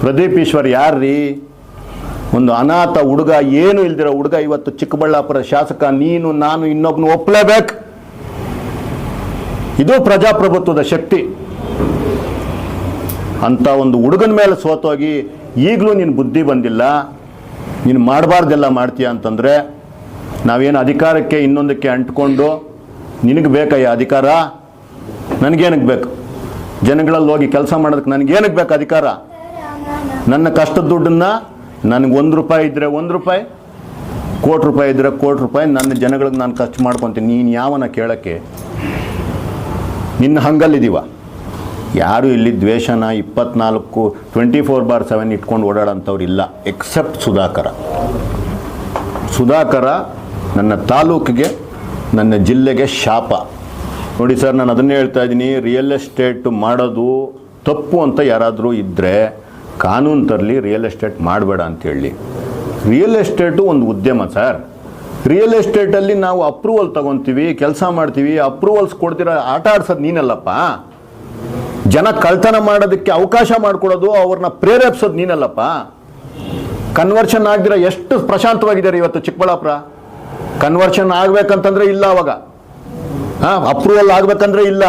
ಪ್ರದೀಪ್ ಈಶ್ವರ್ ಯಾರ್ರೀ? ಒಂದು ಅನಾಥ ಹುಡುಗ, ಏನು ಇಲ್ದಿರೋ ಹುಡುಗ ಇವತ್ತು ಚಿಕ್ಕಬಳ್ಳಾಪುರ ಶಾಸಕ, ನೀನು, ನಾನು ಇನ್ನೊಬ್ನು ಒಪ್ಪಲೇಬೇಕು ಇದು ಪ್ರಜಾಪ್ರಭುತ್ವದ ಶಕ್ತಿ. ಅಂತ ಒಂದು ಹುಡುಗನ ಮೇಲೆ ಸೋತೋಗಿ ಈಗಲೂ ನಿನ್ನ ಬುದ್ಧಿ ಬಂದಿಲ್ಲ, ನೀನು ಮಾಡಬಾರ್ದೆಲ್ಲ ಮಾಡ್ತೀಯ ಅಂತಂದರೆ ನಾವೇನು ಅಧಿಕಾರಕ್ಕೆ ಇನ್ನೊಂದಕ್ಕೆ ಅಂಟ್ಕೊಂಡು ನಿನಗೆ ಬೇಕಯ್ಯ ಅಧಿಕಾರ? ನನಗೇನಕ್ಕೆ ಬೇಕು? ಜನಗಳಲ್ಲಿ ಹೋಗಿ ಕೆಲಸ ಮಾಡೋದಕ್ಕೆ ನನಗೇನಕ್ಕೆ ಬೇಕು ಅಧಿಕಾರ? ನನ್ನ ಕಷ್ಟದ ದುಡ್ಡನ್ನು ನನಗೆ ಒಂದು ರೂಪಾಯಿ ಇದ್ದರೆ ಒಂದು ರೂಪಾಯಿ, ಕೋಟಿ ರೂಪಾಯಿ ಇದ್ದರೆ ಕೋಟಿ ರೂಪಾಯಿ, ನನ್ನ ಜನಗಳಿಗೆ ನಾನು ಖರ್ಚು ಮಾಡ್ಕೊತೀನಿ. ನೀನು ಯಾವನ ಕೇಳೋಕ್ಕೆ? ನಿನ್ನ ಹಂಗಲ್ಲಿದ್ದೀವ. ಯಾರು ಇಲ್ಲಿ ದ್ವೇಷನ ಇಪ್ಪತ್ನಾಲ್ಕು ಟ್ವೆಂಟಿ ಫೋರ್ ಬಾರ್ ಸೆವೆನ್ ಇಟ್ಕೊಂಡು ಓಡಾಡೋಂಥವ್ರು ಇಲ್ಲ ಎಕ್ಸೆಪ್ಟ್ ಸುಧಾಕರ. ಸುಧಾಕರ ನನ್ನ ತಾಲೂಕಿಗೆ, ನನ್ನ ಜಿಲ್ಲೆಗೆ ಶಾಪ. ನೋಡಿ ಸರ್, ನಾನು ಅದನ್ನೇ ಹೇಳ್ತಾ ಇದ್ದೀನಿ ರಿಯಲ್ ಎಸ್ಟೇಟ್ ಮಾಡೋದು ತಪ್ಪು ಅಂತ ಯಾರಾದರೂ ಇದ್ದರೆ ಕಾನೂನು ತರಲಿ ರಿಯಲ್ ಎಸ್ಟೇಟ್ ಮಾಡಬೇಡ ಅಂತೇಳಿ. ರಿಯಲ್ ಎಸ್ಟೇಟು ಒಂದು ಉದ್ಯಮ ಸರ್. ರಿಯಲ್ ಎಸ್ಟೇಟಲ್ಲಿ ನಾವು ಅಪ್ರೂವಲ್ ತಗೊತೀವಿ, ಕೆಲಸ ಮಾಡ್ತೀವಿ ಅಪ್ರೂವಲ್ಸ್ ಕೊಡ್ತಿರೋ, ಆಟ ಆಡ್ಸೋದು ನೀನಲ್ಲಪ್ಪ. ಜನ ಕಳ್ತನ ಮಾಡೋದಕ್ಕೆ ಅವಕಾಶ ಮಾಡಿಕೊಡೋದು, ಅವ್ರನ್ನ ಪ್ರೇರೇಪಿಸೋದು ನೀನಲ್ಲಪ್ಪ. ಕನ್ವರ್ಷನ್ ಆಗದಿರೋ ಎಷ್ಟು ಪ್ರಶಾಂತವಾಗಿದ್ದಾರೆ ಇವತ್ತು ಚಿಕ್ಕಬಳ್ಳಾಪುರ? ಕನ್ವರ್ಷನ್ ಆಗಬೇಕಂತಂದ್ರೆ ಇಲ್ಲ ಅವಾಗ. ಹಾಂ ಅಪ್ರೂವಲ್ ಆಗಬೇಕಂದ್ರೆ ಇಲ್ಲ.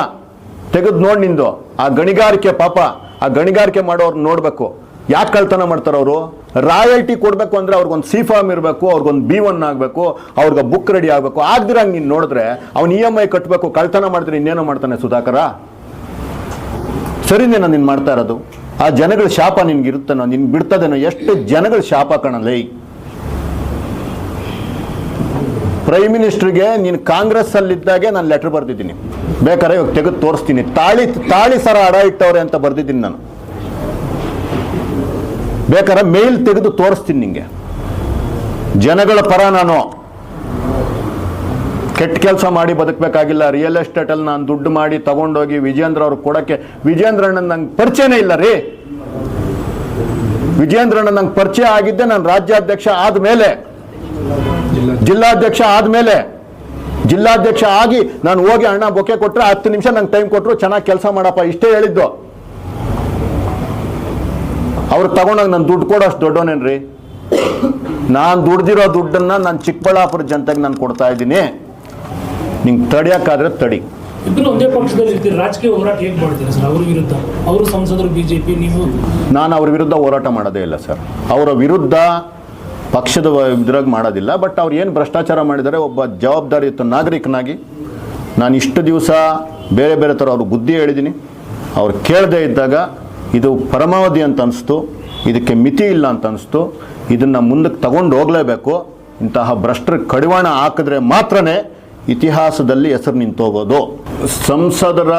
ತೆಗೆದು ನೋಡಿ ನಿಂದು. ಆ ಗಣಿಗಾರಿಕೆ ಪಾಪ. ಆ ಗಣಿಗಾರಿಕೆ ಮಾಡೋರು ನೋಡಬೇಕು. ಯಾಕೆ ಕಳ್ತನ ಮಾಡ್ತಾರೆ ಅವರು? ರಾಯಲ್ಟಿ ಕೊಡಬೇಕು ಅಂದ್ರೆ ಅವ್ರಿಗೊಂದು ಸಿ ಫಾರ್ಮ್ ಇರಬೇಕು, ಅವ್ರಿಗೊಂದು ಬಿ ಒನ್ ಆಗಬೇಕು, ಅವ್ರಿಗೆ ಬುಕ್ ರೆಡಿ ಆಗಬೇಕು. ಆಗ್ದಿರಂಗೆ ನೀನು ನೋಡಿದ್ರೆ ಅವ್ನು ಇ ಎಂ ಐ ಕಟ್ಟಬೇಕು ಕಳ್ತನ ಮಾಡಿದ್ರೆ ಇನ್ನೇನೋ ಮಾಡ್ತಾನೆ ಸುಧಾಕರ? ಸರಿನೇನೋ ನೀನು ಮಾಡ್ತಾ ಇರೋದು. ಆ ಜನಗಳ ಶಾಪ ನಿನ್ಗೆ ಇರುತ್ತನೋ ನಿನ್ ಬಿಡ್ತದೇನೋ, ಎಷ್ಟು ಜನಗಳ ಶಾಪ ಕಣಲೇ ಪ್ರೈಮ್ ಮಿನಿಸ್ಟ್ರಿಗೆ ನೀನು ಕಾಂಗ್ರೆಸ್ ಅಲ್ಲಿದ್ದಾಗೆ ನಾನು ಲೆಟರ್ ಬರ್ದಿದ್ದೀನಿ. ಬೇಕಾದ್ರೆ ಇವಾಗ ತೆಗೆದು ತೋರಿಸ್ತೀನಿ. ತಾಳಿ ತಾಳಿ ಸರ ಅಡ ಇಟ್ಟವ್ರೆ ಅಂತ ಬರ್ದಿದ್ದೀನಿ ನಾನು. ಬೇಕಾದ್ರೆ ಮೇಲ್ ತೆಗೆದು ತೋರಿಸ್ತೀನಿ ನಿಂಗೆ. ಜನಗಳ ಪರ ನಾನು ಕೆಟ್ಟ ಕೆಲಸ ಮಾಡಿ ಬದುಕಬೇಕಾಗಿಲ್ಲ. ರಿಯಲ್ ಎಸ್ಟೇಟಲ್ಲಿ ನಾನು ದುಡ್ಡು ಮಾಡಿ ತಗೊಂಡೋಗಿ ವಿಜೇಂದ್ರ ಅವ್ರಿಗೆ ಕೊಡೋಕ್ಕೆ. ವಿಜೇಂದ್ರ ಅಣ್ಣನ ನಂಗೆ ಪರಿಚಯನೇ ಇಲ್ಲ ರೀ. ವಿಜೇಂದ್ರ ಅಣ್ಣ ನಂಗೆ ಪರಿಚಯ ಆಗಿದ್ದೆ, ನಾನು ರಾಜ್ಯಾಧ್ಯಕ್ಷ ಆದಮೇಲೆ. ಜಿಲ್ಲಾಧ್ಯಕ್ಷ ಆದಮೇಲೆ. ಜಿಲ್ಲಾಧ್ಯಕ್ಷ ಆಗಿ ನಾನು ಹೋಗಿ ಅಣ್ಣ ಬೊಕ್ಕೆ ಕೊಟ್ಟರೆ ಹತ್ತು ನಿಮಿಷ ನಂಗೆ ಟೈಮ್ ಕೊಟ್ಟರು ಚೆನ್ನಾಗಿ ಕೆಲಸ ಮಾಡಪ್ಪ ಇಷ್ಟೇ ಹೇಳಿದ್ದು. ಅವ್ರು ತಗೊಂಡಾಗ ನಾನು ದುಡ್ಡು ಕೊಡೋಷ್ಟು ದೊಡ್ಡೋನೇನ್ರಿ? ನಾನು ದುಡ್ದಿರೋ ದುಡ್ಡನ್ನು ನಾನು ಚಿಕ್ಕಬಳ್ಳಾಪುರ ಜನತೆಗೆ ನಾನು ಕೊಡ್ತಾ ಇದ್ದೀನಿ. ನಿಂಗೆ ತಡಿಯೋಕ್ಕಾದ್ರೆ ತಡಿ. ಇಬ್ಬರು ಒಂದೇ ಪಕ್ಷದಲ್ಲಿ ಇರ್ತೀರಿ. ರಾಜಕೀಯ ಹೋರಾಟ ಹೇಗೆ ಮಾಡ್ತೀರಾ ಸರ್? ಅವ್ರ ವಿರುದ್ಧ. ಅವರು ಸಂಸದರು ಬಿಜೆಪಿ ನೀವು? ನಾನು ಅವ್ರ ವಿರುದ್ಧ ಹೋರಾಟ ಮಾಡೋದೇ ಇಲ್ಲ ಸರ್. ಅವರ ವಿರುದ್ಧ ಪಕ್ಷದ ಇದ್ರಾಗ ಮಾಡೋದಿಲ್ಲ ಬಟ್ ಅವ್ರು ಏನು ಭ್ರಷ್ಟಾಚಾರ ಮಾಡಿದ್ದಾರೆ ಒಬ್ಬ ಜವಾಬ್ದಾರಿಯುತ ನಾಗರಿಕನಾಗಿ. ನಾನು ಇಷ್ಟು ದಿವಸ ಬೇರೆ ಬೇರೆ ಥರ ಅವ್ರ ಬುದ್ಧಿ ಹೇಳಿದ್ದೀನಿ ಅವ್ರು ಕೇಳದೇ ಇದ್ದಾಗ ಇದು ಪರಮಾವಧಿ ಅಂತ ಅನ್ನಿಸ್ತು ಇದಕ್ಕೆ ಮಿತಿ ಇಲ್ಲ ಅಂತ ಅನಿಸ್ತು, ಇದನ್ನು ಮುಂದಕ್ಕೆ ತಗೊಂಡು ಹೋಗಲೇಬೇಕು. ಇಂತಹ ಭ್ರಷ್ಟರ ಕಡಿವಾಣ ಹಾಕಿದ್ರೆ ಮಾತ್ರನೇ ಇತಿಹಾಸದಲ್ಲಿ ಹೆಸರು ನಿಂತೋಗೋದು. ಸಂಸದರ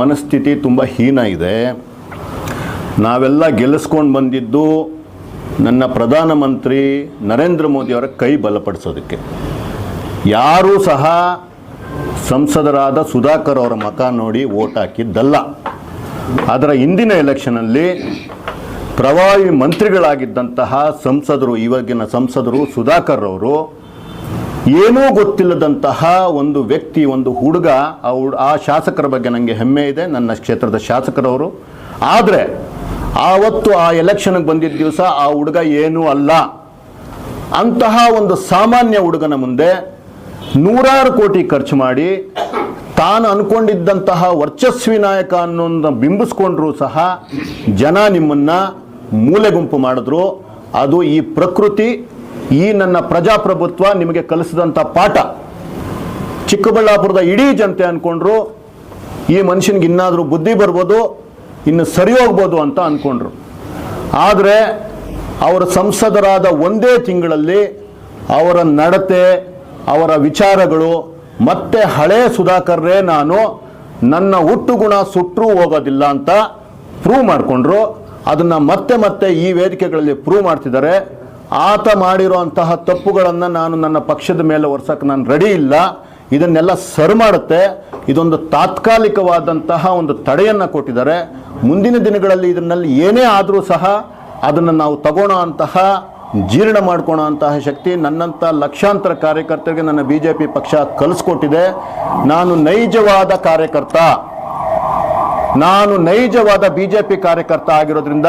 ಮನಸ್ಥಿತಿ ತುಂಬ ಹೀನ ಇದೆ. ನಾವೆಲ್ಲ ಗೆಲ್ಲಿಸ್ಕೊಂಡು ಬಂದಿದ್ದು ನನ್ನ ಪ್ರಧಾನಮಂತ್ರಿ ನರೇಂದ್ರ ಮೋದಿಯವರ ಕೈ ಬಲಪಡಿಸೋದಕ್ಕೆ. ಯಾರೂ ಸಹ ಸಂಸದರಾದ ಸುಧಾಕರ್ ಅವರ ಮಕ ನೋಡಿ ಓಟ್ ಹಾಕಿದ್ದಲ್ಲ. ಅದರ ಹಿಂದಿನ ಎಲೆಕ್ಷನಲ್ಲಿ ಪ್ರವಾಹಿ ಮಂತ್ರಿಗಳಾಗಿದ್ದಂತಹ ಸಂಸದರು, ಇವಾಗಿನ ಸಂಸದರು ಸುಧಾಕರ್ ಅವರು ಏನೂ ಗೊತ್ತಿಲ್ಲದಂತಹ ಒಂದು ವ್ಯಕ್ತಿ, ಒಂದು ಹುಡುಗ ಆ ಶಾಸಕರ ಬಗ್ಗೆ ನನಗೆ ಹೆಮ್ಮೆ ಇದೆ, ನನ್ನ ಕ್ಷೇತ್ರದ ಶಾಸಕರವರು. ಆದರೆ ಆವತ್ತು ಆ ಎಲೆಕ್ಷನ್ಗೆ ಬಂದಿದ್ದ ದಿವಸ ಆ ಹುಡುಗ ಏನೂ ಅಲ್ಲ. ಅಂತಹ ಒಂದು ಸಾಮಾನ್ಯ ಹುಡುಗನ ಮುಂದೆ ನೂರಾರು ಕೋಟಿ ಖರ್ಚು ಮಾಡಿ ತಾನು ಅನ್ಕೊಂಡಿದ್ದಂತಹ ವರ್ಚಸ್ವಿ ನಾಯಕ ಅನ್ನೋದನ್ನ ಬಿಂಬಿಸ್ಕೊಂಡ್ರೂ ಸಹ ಜನ ನಿಮ್ಮನ್ನ ಮೂಲೆ ಗುಂಪು ಮಾಡಿದ್ರು. ಅದು ಈ ಪ್ರಕೃತಿ, ಈ ನನ್ನ ಪ್ರಜಾಪ್ರಭುತ್ವ, ನಿಮಗೆ ಕಲಿಸಿದಂಥ ಪಾಠ. ಚಿಕ್ಕಬಳ್ಳಾಪುರದ ಇಡೀ ಜನತೆ ಅನ್ಕೊಂಡ್ರು ಈ ಮನುಷ್ಯನಿಗೆ ಇನ್ನಾದರೂ ಬುದ್ಧಿ ಬರ್ಬೋದು ಇನ್ನು ಸರಿ ಹೋಗ್ಬೋದು ಅಂತ ಅಂದ್ಕೊಂಡ್ರು ಆದರೆ ಅವರ ಸಂಸದರಾದ ಒಂದೇ ತಿಂಗಳಲ್ಲಿ ಅವರ ನಡತೆ, ಅವರ ವಿಚಾರಗಳು, ಮತ್ತೆ ಹಳೇ ಸುಧಾಕರ್ರೇ ನಾನು ನನ್ನ ಹುಟ್ಟು ಗುಣ ಸುಟ್ಟರೂ ಹೋಗೋದಿಲ್ಲ ಅಂತ ಪ್ರೂವ್ ಮಾಡಿಕೊಂಡ್ರು. ಅದನ್ನು ಮತ್ತೆ ಮತ್ತೆ ಈ ವೇದಿಕೆಗಳಲ್ಲಿ ಪ್ರೂವ್ ಮಾಡ್ತಿದ್ದಾರೆ. ಆತ ಮಾಡಿರುವಂತಹ ತಪ್ಪುಗಳನ್ನು ನಾನು ನನ್ನ ಪಕ್ಷದ ಮೇಲೆ ಒರ್ಸಕ್ಕೆ ನಾನು ರೆಡಿ ಇಲ್ಲ. ಇದನ್ನೆಲ್ಲ ಸರಿ ಮಾಡುತ್ತೆ. ಇದೊಂದು ತಾತ್ಕಾಲಿಕವಾದಂತಹ ಒಂದು ತಡೆಯನ್ನು ಕೊಟ್ಟಿದ್ದಾರೆ. ಮುಂದಿನ ದಿನಗಳಲ್ಲಿ ಇದನ್ನಲ್ಲಿ ಏನೇ ಆದರೂ ಸಹ ಅದನ್ನು ನಾವು ತಗೋಣ ಅಂತಹ, ಜೀರ್ಣ ಮಾಡ್ಕೊಳೋ ಅಂತಹ ಶಕ್ತಿ ನನ್ನಂಥ ಲಕ್ಷಾಂತರ ಕಾರ್ಯಕರ್ತರಿಗೆ ನನ್ನ ಬಿ ಜೆ ಪಿ ಪಕ್ಷ ಕಲಿಸ್ಕೊಟ್ಟಿದೆ. ನಾನು ನೈಜವಾದ ಕಾರ್ಯಕರ್ತ. ನಾನು ನೈಜವಾದ ಬಿ ಜೆ ಪಿ ಕಾರ್ಯಕರ್ತ ಆಗಿರೋದ್ರಿಂದ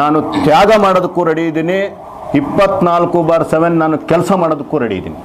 ನಾನು ತ್ಯಾಗ ಮಾಡೋದಕ್ಕೂ ರೆಡಿ ಇದ್ದೀನಿ. ಇಪ್ಪತ್ನಾಲ್ಕು ಬಾರ್ ಸೆವೆನ್ ನಾನು ಕೆಲಸ ಮಾಡೋದಕ್ಕೂ ರೆಡಿ ಇದ್ದೀನಿ.